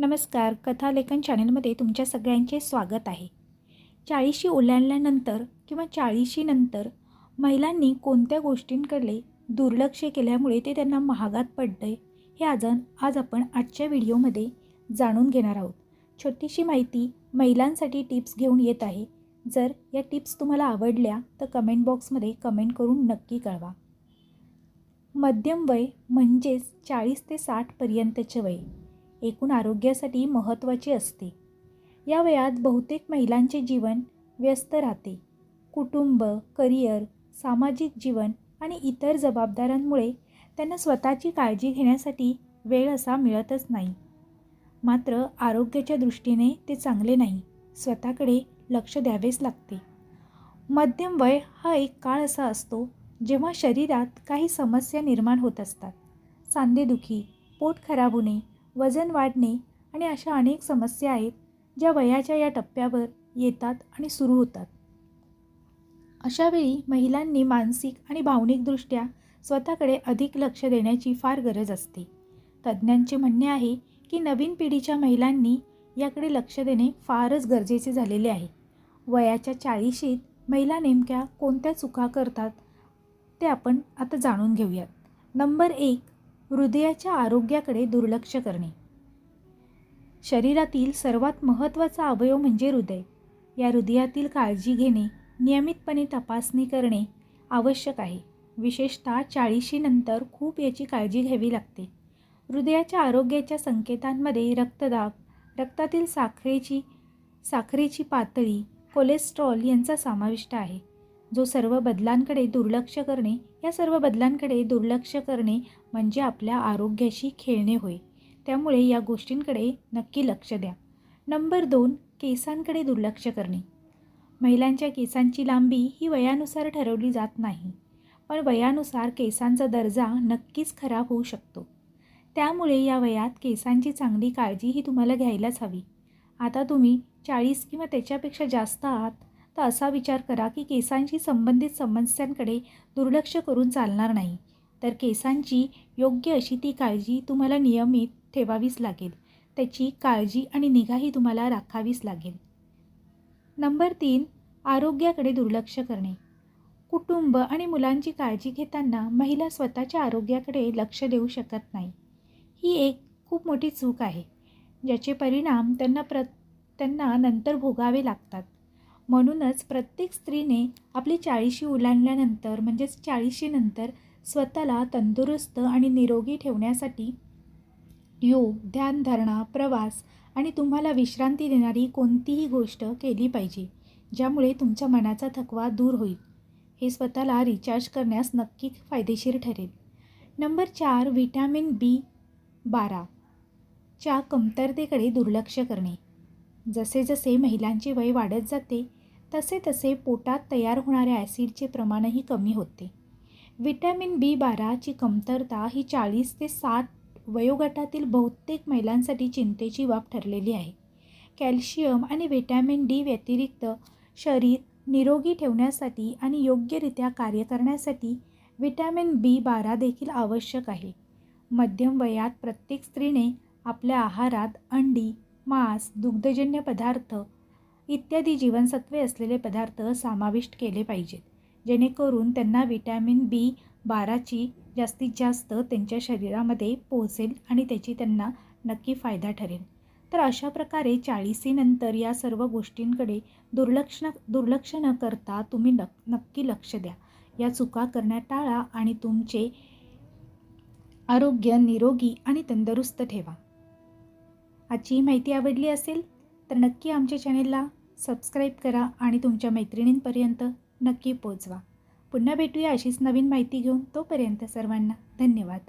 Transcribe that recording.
नमस्कार कथालेखन चॅनलमध्ये तुमच्या सगळ्यांचे स्वागत आहे. चाळीशी ओलांडल्यानंतर किंवा चाळीशीनंतर महिलांनी कोणत्या गोष्टींकडे दुर्लक्ष केल्यामुळे ते त्यांना महागात पडतं हे आज आज आपण आजच्या व्हिडिओमध्ये जाणून घेणार आहोत. छोटीशी माहिती महिलांसाठी टिप्स घेऊन येत आहे. जर या टिप्स तुम्हाला आवडल्या तर कमेंट बॉक्समध्ये कमेंट करून नक्की कळवा. मध्यम वय म्हणजेच चाळीस ते साठपर्यंतचे वय. एकूण आरोग्यासाठी महत्त्वाची असते. या वयात बहुतेक महिलांचे जीवन व्यस्त राहते. कुटुंब करिअर सामाजिक जीवन आणि इतर जबाबदाऱ्यांमुळे त्यांना स्वतःची काळजी घेण्यासाठी वेळ असा मिळतच नाही. मात्र आरोग्याच्या दृष्टीने ते चांगले नाही. स्वतःकडे लक्ष द्यावेच लागते. मध्यम वय हा एक काळ असा असतो जेव्हा शरीरात काही समस्या निर्माण होत असतात. सांधेदुखी पोट खराब होणे वजन वाढणे आणि अशा अनेक समस्या आहेत ज्या वयाच्या या टप्प्यावर येतात आणि सुरू होतात. अशावेळी महिलांनी मानसिक आणि भावनिकदृष्ट्या स्वतःकडे अधिक लक्ष देण्याची फार गरज असते. तज्ज्ञांचे म्हणणे आहे की नवीन पिढीच्या महिलांनी याकडे लक्ष देणे फारच गरजेचे झालेले आहे. वयाच्या चाळीशीत महिला नेमक्या कोणत्या चुका करतात ते आपण आता जाणून घेऊयात. नंबर एक हृदयाच्या आरोग्याकडे दुर्लक्ष करणे. शरीरातील सर्वात महत्त्वाचा अवयव म्हणजे हृदय. या हृदयातील काळजी घेणे नियमितपणे तपासणी करणे आवश्यक आहे. विशेषतः चाळीशीनंतर खूप याची काळजी घ्यावी लागते. हृदयाच्या आरोग्याच्या संकेतांमध्ये रक्तदाब रक्तातील साखरेची साखरेची पातळी कोलेस्ट्रॉल यांचा समाविष्ट आहे. जो सर्व बदलांकडे दुर्लक्ष करणे या सर्व बदलांकडे दुर्लक्ष करणे म्हणजे आपल्या आरोग्याशी खेळणे होय. त्यामुळे या गोष्टींकडे नक्की लक्ष द्या. नंबर दोन केसांकडे दुर्लक्ष करणे. महिलांच्या केसांची लांबी ही वयानुसार ठरवली जात नाही पण वयानुसार केसांचा दर्जा नक्कीच खराब होऊ शकतो. त्यामुळे या वयात केसांची चांगली काळजी ही तुम्हाला घ्यायलाच हवी. आता तुम्ही चाळीस किंवा त्याच्यापेक्षा जास्त आहात तर असा विचार करा की केसांशी संबंधित समस्यांकडे दुर्लक्ष करून चालणार नाही. तर केसांची योग्य अशी ती काळजी तुम्हाला नियमित ठेवावीच लागेल. त्याची काळजी आणि निगाही तुम्हाला राखावीच लागेल. नंबर तीन आरोग्याकडे दुर्लक्ष करणे. कुटुंब आणि मुलांची काळजी घेताना महिला स्वतःच्या आरोग्याकडे लक्ष देऊ शकत नाही. ही एक खूप मोठी चूक आहे ज्याचे परिणाम त्यांना प्र त्यांना नंतर भोगावे लागतात. म्हणूनच प्रत्येक स्त्रीने आपली चाळीशी ओलांडल्यानंतर म्हणजेच चाळीशीनंतर स्वतःला तंदुरुस्त आणि निरोगी ठेवण्यासाठी योग ध्यानधारणा प्रवास आणि तुम्हाला विश्रांती देणारी कोणतीही गोष्ट केली पाहिजे ज्यामुळे तुमच्या मनाचा थकवा दूर होईल. हे स्वतःला रिचार्ज करण्यास नक्की फायदेशीर ठरेल. नंबर चार व्हिटॅमिन बी बारा. च्या कमतरतेकडे दुर्लक्ष करणे. जसे जसे महिलांचे वय वाढत जाते तसे तसे पोटात तयार होणाऱ्या ॲसिडचे प्रमाणही कमी होते. विटॅमिन बी बाराची कमतरता ही चाळीस ते साठ वयोगटातील बहुतेक महिलांसाठी चिंतेची बाब ठरलेली आहे. कॅल्शियम आणि व्हिटॅमिन डी व्यतिरिक्त शरीर निरोगी ठेवण्यासाठी आणि योग्यरित्या कार्य करण्यासाठी व्हिटॅमिन बी बारा देखील आवश्यक आहे. मध्यम वयात प्रत्येक स्त्रीने आपल्या आहारात अंडी मांस दुग्धजन्य पदार्थ इत्यादी जीवनसत्वे असलेले पदार्थ समाविष्ट केले पाहिजेत जेणेकरून त्यांना विटॅमिन बी बाराची जास्तीत जास्त त्यांच्या शरीरामध्ये पोहोचेल आणि त्याची त्यांना नक्की फायदा ठरेल. तर अशा प्रकारे चाळीसीनंतर या सर्व गोष्टींकडे दुर्लक्ष दुर्लक्ष न करता तुम्ही नक नक्की लक्ष द्या. या चुका करण्यात टाळा आणि तुमचे आरोग्य निरोगी आणि तंदुरुस्त ठेवा. आजची माहिती आवडली असेल तर नक्की आमच्या चॅनेलला सबस्क्राईब करा आणि तुमच्या मैत्रिणींपर्यंत नक्की पोचवा. पुन्हा भेटूया अशीच नवीन माहिती घेऊन तोपर्यंत सर्वांना धन्यवाद.